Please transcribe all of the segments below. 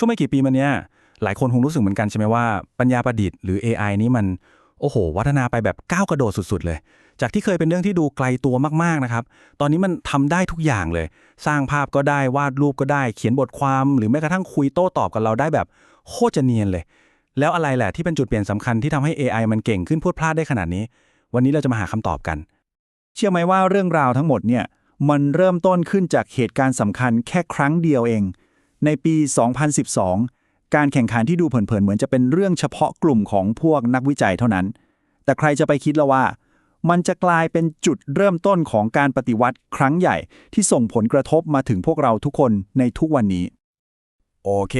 ช่วงไม่กี่ปีมาเนี้ยหลายคนคงรู้สึกเหมือนกันใช่ไหมว่าปัญญาประดิษฐ์หรือ AI นี้มันโอ้โห วัฒนาไปแบบก้าวกระโดดสุด ๆ เลย จากที่เคยเป็นเรื่องที่ดูไกลตัวมาก ๆ นะครับ ตอนนี้มันทำได้ทุกอย่างเลย สร้างภาพก็ได้ วาดรูปก็ได้ เขียนบทความ หรือแม้กระทั่งคุยโต้ตอบกับเราได้แบบโคตรจะเนียนเลย แล้วอะไรแหละที่เป็นจุดเปลี่ยนสำคัญที่ทำให้ AI มันเก่งขึ้นพูดพลาดได้ขนาดนี้ วันนี้เราจะมาหาคำตอบกัน เชื่อไหมว่าเรื่องราวทั้งหมดเนี่ย มันเริ่มต้นขึ้นจากเหตุการณ์สำคัญแค่ครั้งเดียวเอง ในปี 2012 การแข่งขันที่ดูเผินๆ เหมือนจะเป็นเรื่องเฉพาะกลุ่มของพวกนักวิจัยเท่านั้น แต่ใครจะไปคิดละว่า มันจะกลายเป็นจุดเริ่มต้นของการปฏิวัติครั้งใหญ่ที่ส่งผลกระทบมาถึงพวกเราทุกคนในทุกวันนี้ โอเค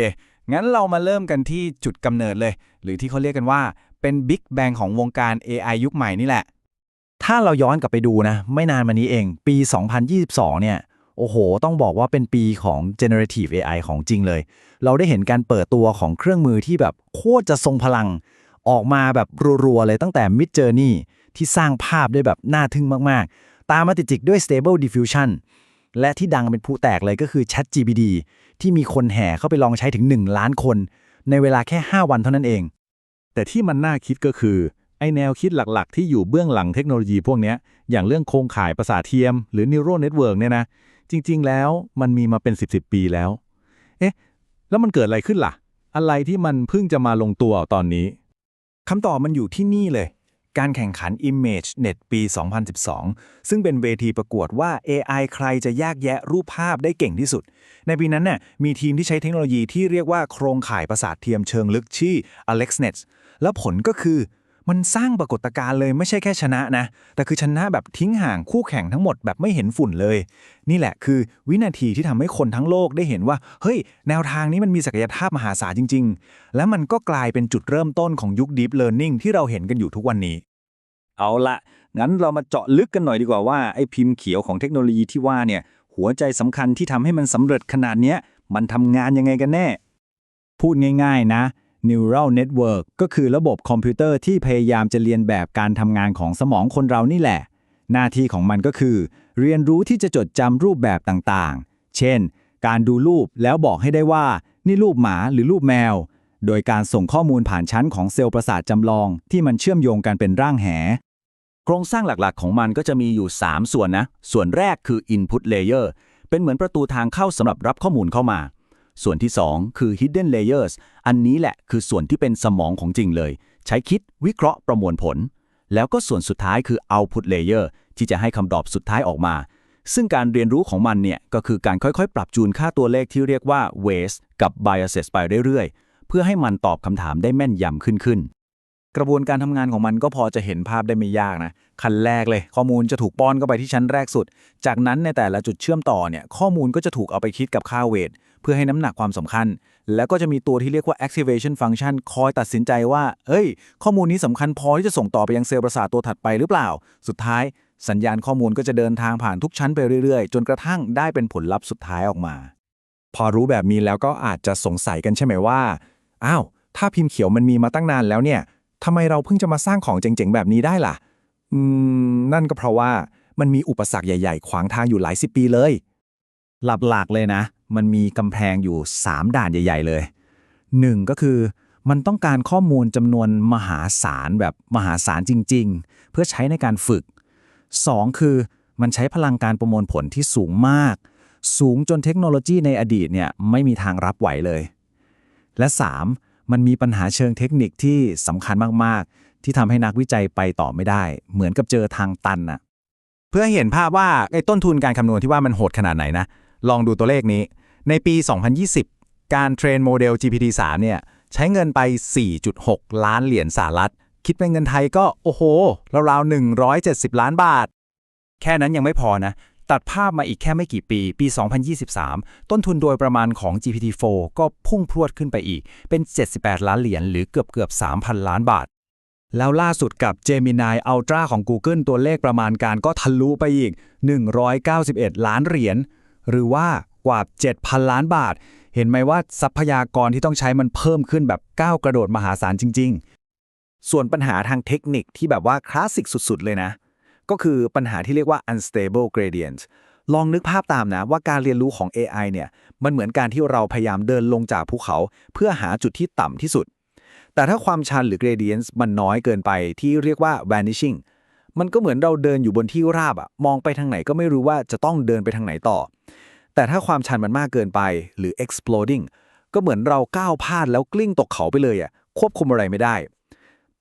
งั้นเรามาเริ่มกันที่จุดกำเนิดเลย หรือที่เขาเรียกกันว่าเป็นบิ๊กแบงของวงการ AI ยุคใหม่นี่แหละ ถ้าเราย้อนกลับไปดูนะ ไม่นานมานี้เอง ปี 2022 เนี่ย โอ้โห ต้องบอกว่าเป็นปีของ generative AI ของจริงเลย เราได้เห็นการเปิดตัวของเครื่องมือที่แบบโคตรจะทรงพลัง ออกมาแบบรัวๆเลยตั้งแต่ Mid Journey ที่สร้างภาพได้แบบน่าทึ่งมากๆ ตามมาติดจิกด้วย Stable Diffusion และที่ดังเป็นผู้แตกเลยก็คือ ChatGPT ที่มีคนแห่เข้าไปลองใช้ถึง 1 ล้านคน ในเวลาแค่ 5 วันเท่านั้นเอง แต่ที่มันน่าคิดก็คือไอแนวคิดหลักๆ ที่อยู่เบื้องหลังเทคโนโลยีพวกนี้อย่างเรื่องโครงข่ายประสาทเทียม หรือ neural network เนี่ยนะ จริง ๆ แล้วมันมีมาเป็น 10บสปีแล้ว เอ๊ะ แล้วมันเกิดอะไรขึ้นล่ะ อะไรที่มันเพิ่งจะมาลงตัวตอนนี้ คำตอบมันอยู่ที่นี่เลย การแข่งขัน ImageNet ปี 2012 ซึ่งเป็นเวทีประกวดว่า AI ใครจะแยกแยะรูปภาพได้เก่งที่สุด ในปีนั้นน่ะมีทีมที่ใช้เทคโนโลยีที่เรียกว่าโครงข่ายประสาทเทียมเชิงลึกชื่อ AlexNet แล้วผลก็คือ มันสร้างปรากฏการณ์เลยไม่ใช่แค่ชนะนะ แต่คือชนะแบบทิ้งห่างคู่แข่งทั้งหมดแบบไม่เห็นฝุ่นเลย นี่แหละคือวินาทีที่ทำให้คนทั้งโลกได้เห็นว่า เฮ้ย แนวทางนี้มันมีศักยภาพมหาศาลจริง ๆ และมันก็กลายเป็นจุดเริ่มต้นของยุค Deep Learning ที่เราเห็นกันอยู่ทุกวันนี้ เอาละงั้นเรามาเจาะลึกกันหน่อยดีกว่าว่าไอ้พิมพ์เขียวของเทคโนโลยีที่ว่าเนี่ยหัวใจสำคัญที่ทำให้มันสำเร็จขนาดเนี้ยมันทำงานยังไงกันแน่ พูดง่าย ๆ นะ Neural Network ก็คือระบบคอมพิวเตอร์ที่พยายามจะเรียนแบบการทำงานของสมองคนเรานี่แหละ หน้าที่ของมันก็คือ เรียนรู้ที่จะจดจำรูปแบบต่างๆ เช่น การดูรูปแล้วบอกให้ได้ว่า นี่รูปหมาหรือรูปแมว โดยการส่งข้อมูลผ่านชั้นของเซลล์ประสาทจำลองที่มันเชื่อมโยงกันเป็นร่างแห โครงสร้างหลักๆ ของมันก็จะมีอยู่ 3 ส่วนนะ ส่วนแรกคือ Input Layer เป็นเหมือนประตูทางเข้าสำหรับรับข้อมูลเข้ามา ส่วนที่ 2 คือ Hidden Layers อันนี้แหละคือส่วนที่เป็นสมองของจริงเลย ใช้คิดวิเคราะห์ประมวลผล แล้วก็ส่วนสุดท้ายคือ Output Layer ที่จะให้คำตอบสุดท้ายออกมา ซึ่งการเรียนรู้ของมันเนี่ยก็คือการค่อยๆ ปรับจูนค่าตัวเลขที่เรียกว่า Weights กับ Biases ไปเรื่อยๆ เพื่อให้มันตอบคำถามได้แม่นยำขึ้นขึ้นกระบวนการทำงานของมันก็พอจะเห็นภาพได้ไม่ยากนะ ขั้นแรกเลย ข้อมูลจะถูกป้อนเข้าไปที่ชั้นแรกสุด จากนั้นในแต่ละจุดเชื่อมต่อเนี่ย ข้อมูลก็จะถูกเอาไปคิดกับค่าเวท เพื่อให้น้ำหนักความสำคัญ แล้วก็จะมีตัวที่เรียกว่า activation function คอยตัดสินใจว่า เอ้ย ข้อมูลนี้สำคัญพอที่จะส่งต่อไปยังเซลล์ประสาทตัวถัดไปหรือเปล่า สุดท้ายสัญญาณข้อมูลก็จะเดินทางผ่านทุกชั้นไปเรื่อยๆ จนกระทั่งได้เป็นผลลัพธ์สุดท้ายออกมา พอรู้แบบนี้แล้วก็อาจจะสงสัยกันใช่ไหมว่า อ้าว ถ้าพิมพ์เขียวมันมีมาตั้งนานแล้วเนี่ยทำไมเราเพิ่งจะมาสร้างของเจ๋งๆ แบบนี้ได้ล่ะ อืม นั่นก็เพราะว่ามันมีอุปสรรคใหญ่ ๆ ขวางทางอยู่หลายสิบปีเลย หลักๆเลยนะ มันมีกำแพงอยู่ 3 ด่านใหญ่ ๆ เลย 1 ก็คือมันต้องการข้อมูลจำนวนมหาศาลแบบมหาศาลจริง ๆ เพื่อใช้ในการฝึก 2 คือมันใช้พลังการประมวลผลที่สูงมาก สูงจนเทคโนโลยีในอดีตเนี่ยไม่มีทางรับไหวเลย และ 3 มันมีปัญหาเชิงเทคนิคที่สำคัญมากๆ ที่ทำให้นักวิจัยไปต่อไม่ได้ เหมือนกับเจอทางตันน่ะเพื่อเห็นภาพว่าไอ้ต้นทุนการคำนวณที่ว่ามันโหดขนาดไหนนะ ลองดูตัวเลขนี้ ในปี 2020 การเทรนโมเดล GPT-3 เนี่ยใช้เงินไป 4.6 ล้านเหรียญสหรัฐ คิดเป็นเงินไทยก็ โอ้โห ราวๆ 170 ล้านบาท แค่นั้นยังไม่พอนะ ตัดภาพมาอีกแค่ไม่กี่ปี ปี 2023 ต้นทุนโดยประมาณของ GPT-4 ก็พุ่งพรวดขึ้นไปอีก เป็น 78 ล้านเหรียญหรือเกือบเกือบ3,000 ล้านบาท แล้วล่าสุดกับ Gemini Ultra ของ Google ตัวเลขประมาณการก็ทะลุไปอีก 191 ล้านเหรียญหรือว่า กว่า 7,000 ล้านบาท เห็นไหมว่าทรัพยากรที่ต้องใช้มันเพิ่มขึ้นแบบก้าวกระโดดมหาศาลจริง ๆ ส่วนปัญหาทางเทคนิคที่แบบว่าคลาสสิกสุด ๆ เลยนะ ก็คือปัญหาที่เรียกว่า unstable gradient ลองนึกภาพตามนะว่าการเรียนรู้ของ AI เนี่ยมันเหมือนการที่เราพยายามเดินลงจากภูเขา เพื่อหาจุดที่ต่ำที่สุด แต่ถ้าความชันหรือ gradient มันน้อยเกินไปที่เรียกว่า vanishing มันก็เหมือนเราเดินอยู่บนที่ราบอะมองไปทางไหนก็ไม่รู้ว่าจะต้องเดินไปทางไหนต่อ แต่ถ้าความชันมันมากเกินไปหรือ exploding ก็เหมือนเราก้าวพลาดแล้วกลิ้งตกเขาไปเลยอะควบคุมอะไรไม่ได้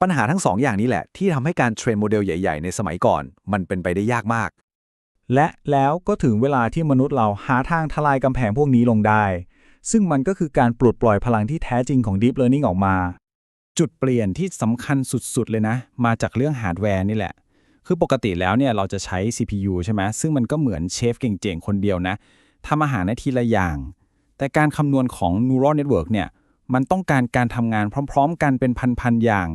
ปัญหาทั้งสองอย่างนี้แหละ ที่ทำให้การเทรนโมเดลใหญ่ ๆ ในสมัยก่อน มันเป็นไปได้ยากมาก และแล้วก็ถึงเวลาที่มนุษย์เราหาทางทลายกำแพงพวกนี้ลงได้ ซึ่งมันก็คือการปลดปล่อยพลังที่แท้จริงของ Deep Learning ออกมา จุดเปลี่ยนที่สำคัญสุดๆเลยนะ มาจากเรื่องฮาร์ดแวร์นี่แหละคือปกติแล้วเนี่ยเราจะใช้ CPU ใช่ไหมซึ่งมันก็เหมือนเชฟเก่งๆ คนเดียวนะ ทำอาหารในทีละอย่าง แต่การคำนวณของ Neural Network เนี่ยมันต้องการการทำงานพร้อม ๆ กันเป็นพันๆอย่าง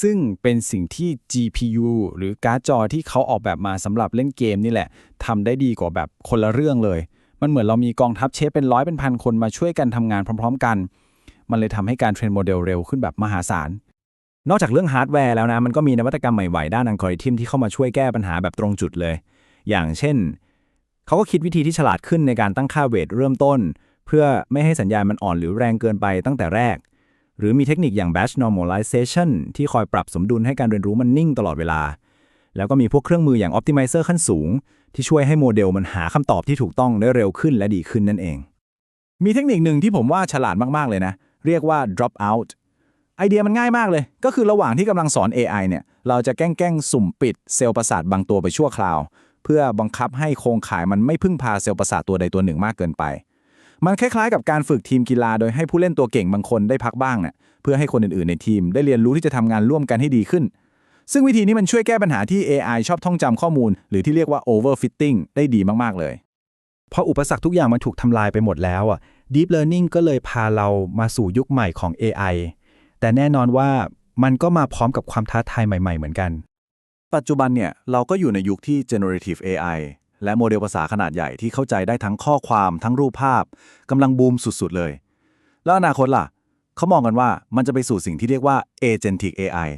ซึ่งเป็นสิ่งที่ GPU หรือการ์ดจอที่เขาออกแบบมาสำหรับเล่นเกมนี่แหละทำได้ดีกว่าแบบคนละเรื่องเลย มันเหมือนเรามีกองทัพเชฟเป็นร้อยเป็นพันคนมาช่วยกันทำงานพร้อม ๆ กัน มันเลยทำให้การเทรนโมเดลเร็วขึ้นแบบมหาศาลนอกจากเรื่องฮาร์ดแวร์แล้วนะ มันก็มีนวัตกรรมใหม่ๆ ด้านอัลกอริทึมที่เข้ามาช่วยแก้ปัญหาแบบตรงจุดเลย อย่างเช่น เขาก็คิดวิธีที่ฉลาดขึ้นในการตั้งค่าเวทเริ่มต้น เพื่อไม่ให้สัญญาณมันอ่อนหรือแรงเกินไปตั้งแต่แรก หรือมีเทคนิคอย่าง batch normalization ที่คอยปรับสมดุลให้การเรียนรู้มันนิ่งตลอดเวลา แล้วก็มีพวกเครื่องมืออย่าง optimizer ขั้นสูง ที่ช่วยให้โมเดลมันหาคำตอบที่ถูกต้องได้เร็วขึ้นและดีขึ้นนั่นเอง มีเทคนิคหนึ่งที่ผมว่าฉลาดมากๆเลยนะ เรียกว่า drop out ไอเดียมันง่ายมากเลย ก็คือระหว่างที่กำลังสอน AI เนี่ย เราจะแกล้งสุ่มปิดเซลล์ประสาทบางตัวไปชั่วคราว เพื่อบังคับให้โครงข่ายมันไม่พึ่งพาเซลล์ประสาทตัวใดตัวหนึ่งมากเกินไป มันคล้ายๆ กับการฝึกทีมกีฬาโดยให้ผู้เล่นตัวเก่งบางคนได้พักบ้างเนี่ยเพื่อให้คนอื่นๆในทีม ได้เรียนรู้ที่จะทำงานร่วมกันให้ดีขึ้น ซึ่งวิธีนี้มันช่วยแก้ปัญหาที่ AI ชอบท่องจำข้อมูล หรือที่เรียกว่า overfitting ได้ดีมากๆเลยพออุปสรรคทุกอย่างมันถูกทำลายไปหมดแล้วอะ Deep Learning ก็เลยพาเรามาสู่ยุคใหม่ของ AI แต่แน่นอนว่ามันก็มาพร้อมกับความท้าทายใหม่ ๆ เหมือนกัน ปัจจุบันเนี่ยเราก็อยู่ในยุคที่ generative AI และโมเดลภาษาขนาดใหญ่ที่เข้าใจได้ทั้งข้อความทั้งรูปภาพกำลังบูมสุดๆเลย แล้วอนาคตล่ะ เขามองกันว่ามันจะไปสู่สิ่งที่เรียกว่า agentic AI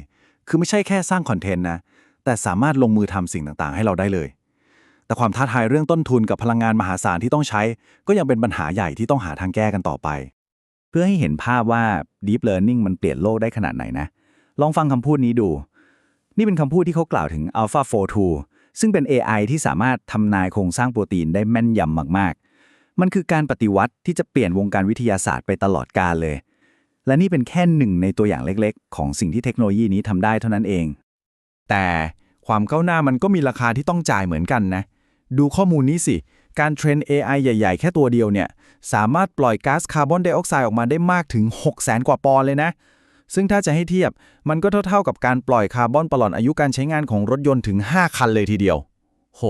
คือไม่ใช่แค่สร้างคอนเทนต์นะ แต่สามารถลงมือทำสิ่งต่างๆ ให้เราได้เลย แต่ความท้าทายเรื่องต้นทุนกับพลังงานมหาศาลที่ต้องใช้ ก็ยังเป็นปัญหาใหญ่ที่ต้องหาทางแก้กันต่อไป เพื่อให้เห็นภาพว่า Deep Learning มันเปลี่ยนโลกได้ขนาดไหนนะ ลองฟังคำพูดนี้ดู นี่เป็นคำพูดที่เขากล่าวถึง AlphaFold 2ซึ่งเป็น AI ที่สามารถทำนายโครงสร้างโปรตีนได้แม่นยำมาก ๆ มันคือการปฏิวัติที่จะเปลี่ยนวงการวิทยาศาสตร์ไปตลอดกาลเลย และนี่เป็นแค่หนึ่งในตัวอย่างเล็กๆ ของสิ่งที่เทคโนโลยีนี้ทำได้เท่านั้นเอง แต่ความก้าวหน้ามันก็มีราคาที่ต้องจ่ายเหมือนกันนะ ดูข้อมูลนี้สิ การเทรน AI ใหญ่ ๆ แค่ตัวเดียวเนี่ย สามารถปล่อยก๊าซคาร์บอนไดออกไซด์ออกมาได้มากถึง 6 0 0 0 0กว่าปอนด์เลยนะ ซึ่งถ้าจะให้เทียบมันก็เท่าๆกับการปล่อยคาร์บอนตลอดอายุการใช้งานของรถยนต์ถึง 5 คันเลยทีเดียว โห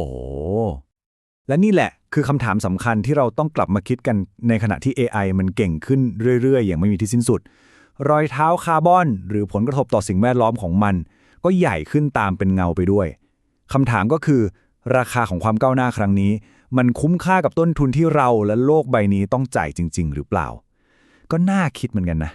และนี่แหละคือคำถามสำคัญที่เราต้องกลับมาคิดกันในขณะที่ AI มันเก่งขึ้นเรื่อยๆ อย่างไม่มีที่สิ้นสุด รอยเท้าคาร์บอน หรือผลกระทบต่อสิ่งแวดล้อมของมัน ก็ใหญ่ขึ้นตามเป็นเงาไปด้วยคำถามก็คือ ราคาของความก้าวหน้าครั้งนี้ มันคุ้มค่ากับต้นทุนที่เราและโลกใบนี้ต้องจ่ายจริง ๆ หรือเปล่า ก็น่าคิดเหมือนกันนะ